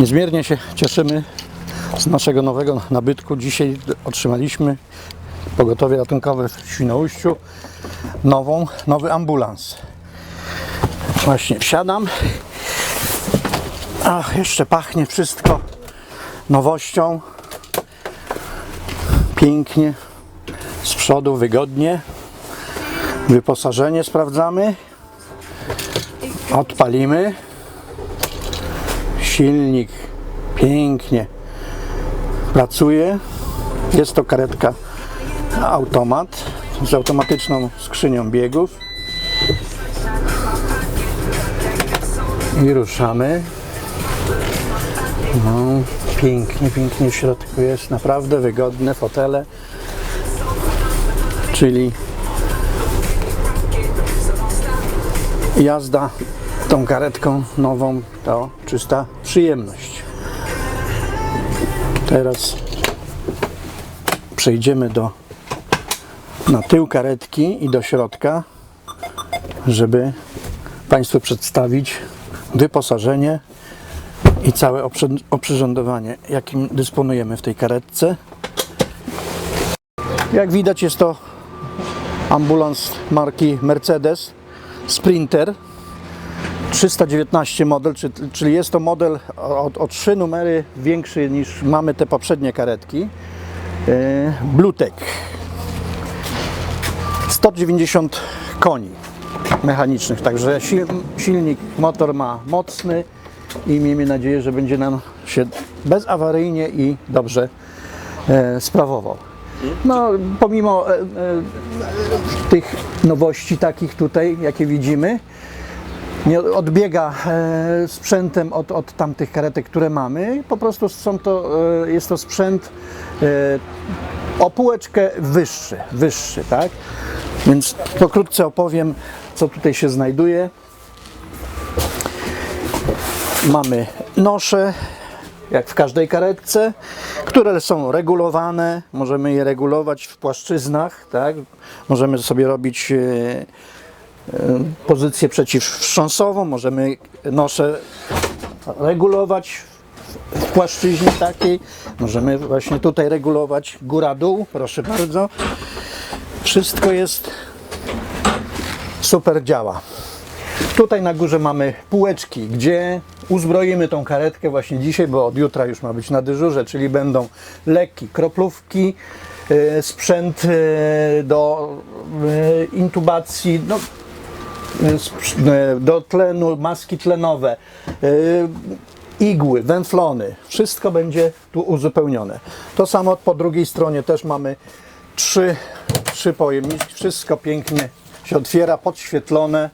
Niezmiernie się cieszymy z naszego nowego nabytku. Dzisiaj otrzymaliśmy pogotowie ratunkowe w Świnoujściu nową, nowy ambulans. Właśnie wsiadam. Ach, jeszcze pachnie wszystko nowością. Pięknie. Z przodu wygodnie. Wyposażenie sprawdzamy. Odpalimy. Silnik pięknie pracuje. Jest to karetka automat z automatyczną skrzynią biegów. I ruszamy. No, pięknie, pięknie w środku jest. Naprawdę wygodne fotele. Czyli jazda tą karetką nową to czysta przyjemność. Teraz przejdziemy do na tył karetki i do środka, żeby Państwu przedstawić wyposażenie i całe oprzyrządowanie, jakim dysponujemy w tej karetce. Jak widać jest to ambulans marki Mercedes Sprinter 319 model, czy- czyli jest to model o, o numery większy niż mamy te poprzednie karetki. E, Bluetech. 190 koni mechanicznych, także sil, silnik, motor ma mocny i miejmy nadzieję, że będzie nam się bezawaryjnie i dobrze e, sprawował. No, pomimo e, tych nowości takich tutaj, jakie widzimy, nie odbiega e, sprzętem od, od tamtych karetek, które mamy. Po prostu są to, e, jest to sprzęt e, o półeczkę wyższy, wyższy, tak? Więc pokrótce opowiem, co tutaj się znajduje. Mamy nosze, jak w każdej karetce, które są regulowane. Możemy je regulować w płaszczyznach, tak? Możemy sobie robić pozycję przeciwwstrząsową, możemy noszę regulować w płaszczyźnie takiej, możemy właśnie tutaj regulować góra-dół, proszę bardzo. Wszystko jest super działa. Tutaj na górze mamy półeczki, gdzie uzbroimy tą karetkę właśnie dzisiaj, bo od jutra już ma być na dyżurze, czyli będą leki, kroplówki, e, sprzęt e, do e, intubacji, no, e, do tlenu, maski tlenowe, e, igły, węflony, wszystko będzie tu uzupełnione. To samo po drugiej stronie też mamy trzy, trzy pojemniki, wszystko pięknie się otwiera, podświetlone,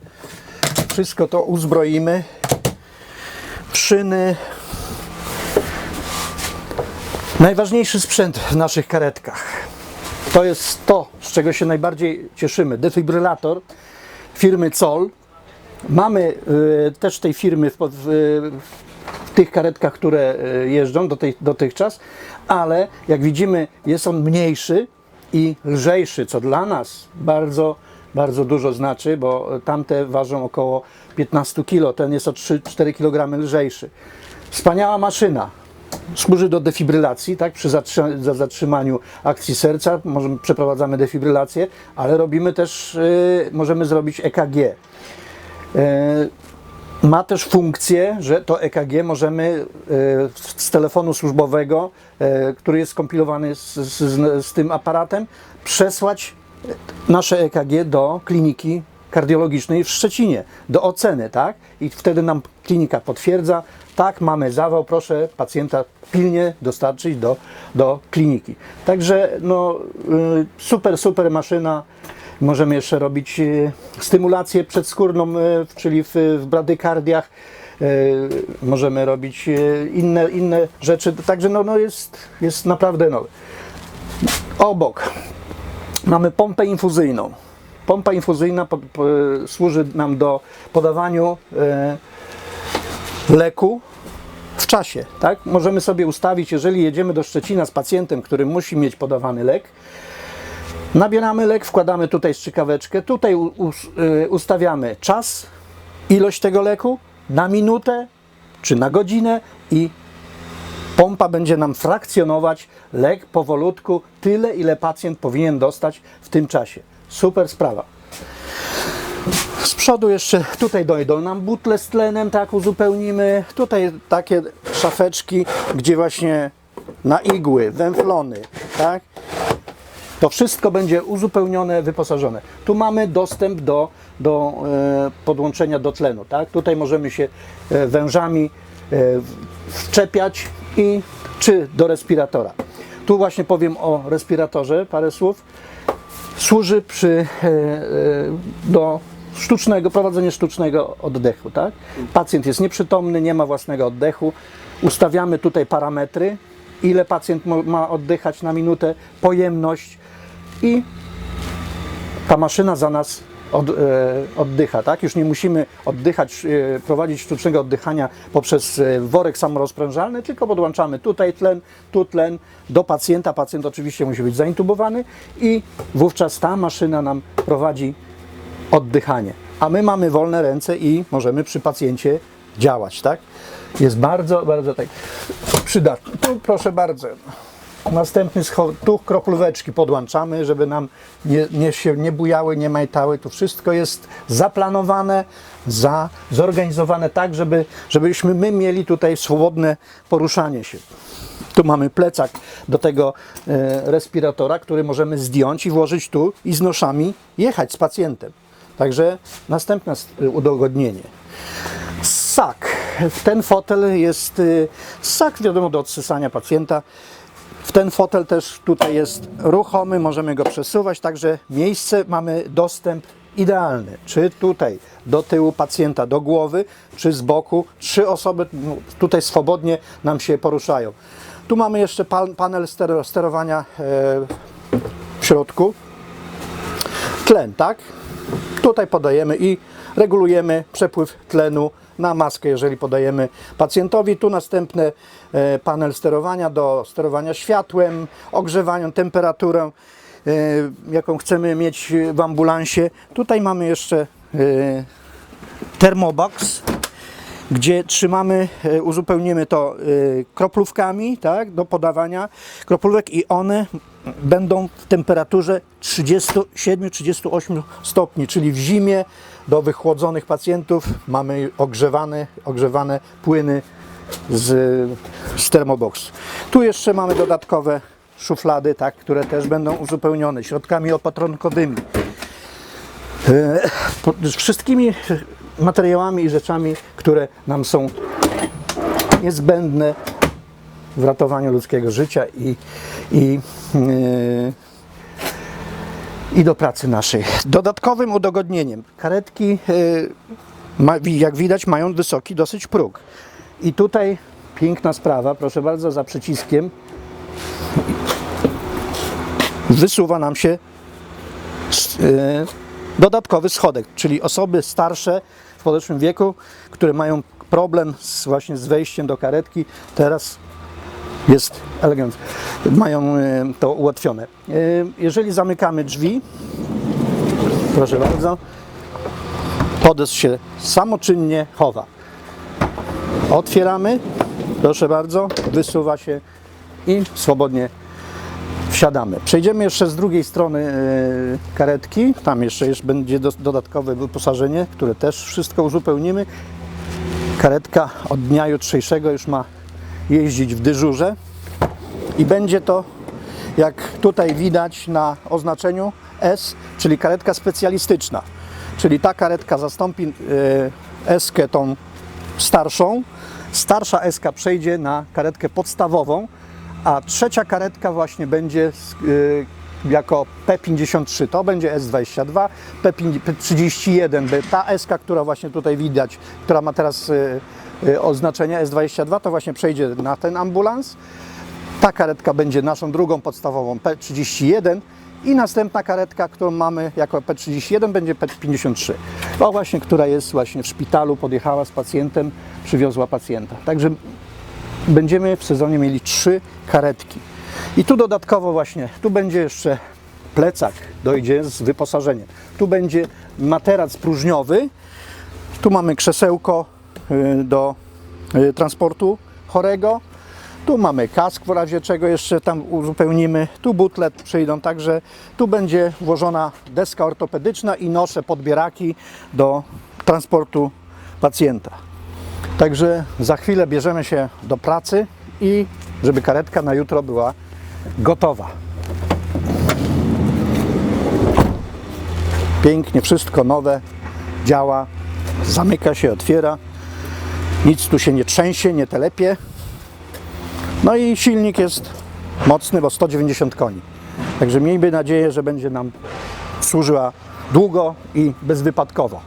wszystko to uzbroimy. Szyny. Najważniejszy sprzęt w naszych karetkach to jest to, z czego się najbardziej cieszymy. Defibrylator firmy Zoll. Mamy y, też tej firmy w, w, w tych karetkach, które y, jeżdżą do tej, dotychczas, ale jak widzimy jest on mniejszy i lżejszy, co dla nas bardzo, bardzo dużo znaczy, bo tamte ważą około 15 kg, ten jest o 3-4 kg lżejszy. Wspaniała maszyna, służy do defibrylacji, tak? Przy zatrzy- za zatrzymaniu akcji serca możemy, przeprowadzamy defibrylację, ale robimy też, y, możemy zrobić EKG. Y, ma też funkcję, że to EKG możemy y, z telefonu służbowego, który jest skompilowany z, z, z tym aparatem, przesłać nasze EKG do kliniki kardiologicznej w Szczecinie, do oceny, tak? I wtedy nam klinika potwierdza, tak, mamy zawał, proszę pacjenta pilnie dostarczyć do, do kliniki. Także no, y, super, super maszyna. Możemy jeszcze robić y, stymulację przedskórną, y, czyli w, w bradykardiach. Możemy robić inne, inne rzeczy. Także no, no jest, jest naprawdę nowy. Obok mamy pompę infuzyjną. Pompa infuzyjna po, po, służy nam do podawaniu e, leku w czasie. Tak? Możemy sobie ustawić, jeżeli jedziemy do Szczecina z pacjentem, który musi mieć podawany lek, nabieramy lek, wkładamy tutaj strzykaweczkę, tutaj y, ustawiamy czas, ilość tego leku na minutę czy na godzinę i Pompa będzie nam frakcjonować lek powolutku, tyle ile pacjent powinien dostać w tym czasie. Super sprawa. Z przodu jeszcze tutaj dojdą nam butle z tlenem, tak uzupełnimy. Tutaj takie szafeczki, gdzie właśnie na igły, węflony, tak? To wszystko będzie uzupełnione, wyposażone. Tu mamy dostęp do, do e, podłączenia do tlenu. Tak? Tutaj możemy się e, wężami e, wczepiać i czy do respiratora. Tu właśnie powiem o respiratorze parę słów. Służy przy, e, e, do sztucznego, prowadzenia sztucznego oddechu. Tak? Pacjent jest nieprzytomny, nie ma własnego oddechu. Ustawiamy tutaj parametry, ile pacjent ma oddychać na minutę, pojemność i ta maszyna za nas od, e, oddycha, tak? Już nie musimy oddychać, e, prowadzić sztucznego oddychania poprzez e, worek samorozprężalny, tylko podłączamy tutaj tlen, tu tlen do pacjenta. Pacjent oczywiście musi być zaintubowany i wówczas ta maszyna nam prowadzi oddychanie. A my mamy wolne ręce i możemy przy pacjencie działać, tak? Jest bardzo, bardzo tak przydatny. Tu proszę bardzo. Następny tu kroplóweczki podłączamy, żeby nam nie, nie się nie bujały, nie majtały. Tu wszystko jest zaplanowane, za, zorganizowane tak, żeby, żebyśmy my mieli tutaj swobodne poruszanie się. Tu mamy plecak do tego e, respiratora, który możemy zdjąć i włożyć tu i z noszami jechać z pacjentem. Także następne s- udogodnienie. Sak. Ten fotel jest y, sak, wiadomo, do odsysania pacjenta. W ten fotel też tutaj jest ruchomy, możemy go przesuwać, także miejsce mamy dostęp idealny. Czy tutaj do tyłu pacjenta, do głowy, czy z boku. Trzy osoby no, tutaj swobodnie nam się poruszają. Tu mamy jeszcze pan, panel stero, sterowania e, w środku. Tlen, tak? Tutaj podajemy i regulujemy przepływ tlenu na maskę, jeżeli podajemy pacjentowi. Tu następny e, panel sterowania do sterowania światłem, ogrzewaniem, temperaturą, e, jaką chcemy mieć w ambulansie. Tutaj mamy jeszcze e, termobox, gdzie trzymamy, uzupełnimy to kroplówkami tak, do podawania kroplówek i one będą w temperaturze 37-38 stopni, czyli w zimie do wychłodzonych pacjentów mamy ogrzewane, ogrzewane płyny z, z. Tu jeszcze mamy dodatkowe szuflady, tak, które też będą uzupełnione środkami opatronkowymi. E, wszystkimi materiałami i rzeczami, które nam są niezbędne w ratowaniu ludzkiego życia i, i, yy, i do pracy naszej. Dodatkowym udogodnieniem karetki, ma, jak widać, mają wysoki dosyć próg. I tutaj piękna sprawa, proszę bardzo, za przyciskiem wysuwa nam się e, dodatkowy schodek, czyli osoby starsze w podeszłym wieku, które mają problem z, właśnie z wejściem do karetki, teraz jest elegancko. Mają e, to ułatwione. E, Jeżeli zamykamy drzwi, proszę bardzo, podest się samoczynnie chowa. Otwieramy, proszę bardzo, wysuwa się i swobodnie wsiadamy. Przejdziemy jeszcze z drugiej strony e, karetki. Tam jeszcze, będzie dodatkowe wyposażenie, które też wszystko uzupełnimy. Karetka od dnia jutrzejszego już ma jeździć w dyżurze i będzie to, jak tutaj widać na oznaczeniu S, czyli karetka specjalistyczna. Czyli ta karetka zastąpi e, S-kę tą starszą. Starsza S przejdzie na karetkę podstawową, a trzecia karetka właśnie będzie y, jako P53. To będzie S22, P50 P31, by ta S, która właśnie tutaj widać, która ma teraz y, oznaczenie S22, to właśnie przejdzie na ten ambulans. Ta karetka będzie naszą drugą podstawową P31 i następna karetka, którą mamy jako P31 będzie P53. To właśnie, która jest właśnie w szpitalu, podjechała z pacjentem, przywiozła pacjenta. Także będziemy w sezonie mieli trzy karetki. I tu dodatkowo właśnie, tu będzie jeszcze plecak, dojdzie z wyposażeniem. Tu będzie materac próżniowy, tu mamy krzesełko do y, transportu chorego, Tu mamy kask w razie czego jeszcze tam uzupełnimy. Tu butlet przyjdą, także tu będzie włożona deska ortopedyczna i nosze podbieraki do transportu pacjenta. Także za chwilę bierzemy się do pracy i żeby karetka na jutro była gotowa. Pięknie, wszystko nowe, działa, zamyka się, otwiera. Nic tu się nie trzęsie, nie telepie. No i silnik jest mocny, bo 190 koni. Także miejmy nadzieję, że będzie nam służyła długo i bezwypadkowo.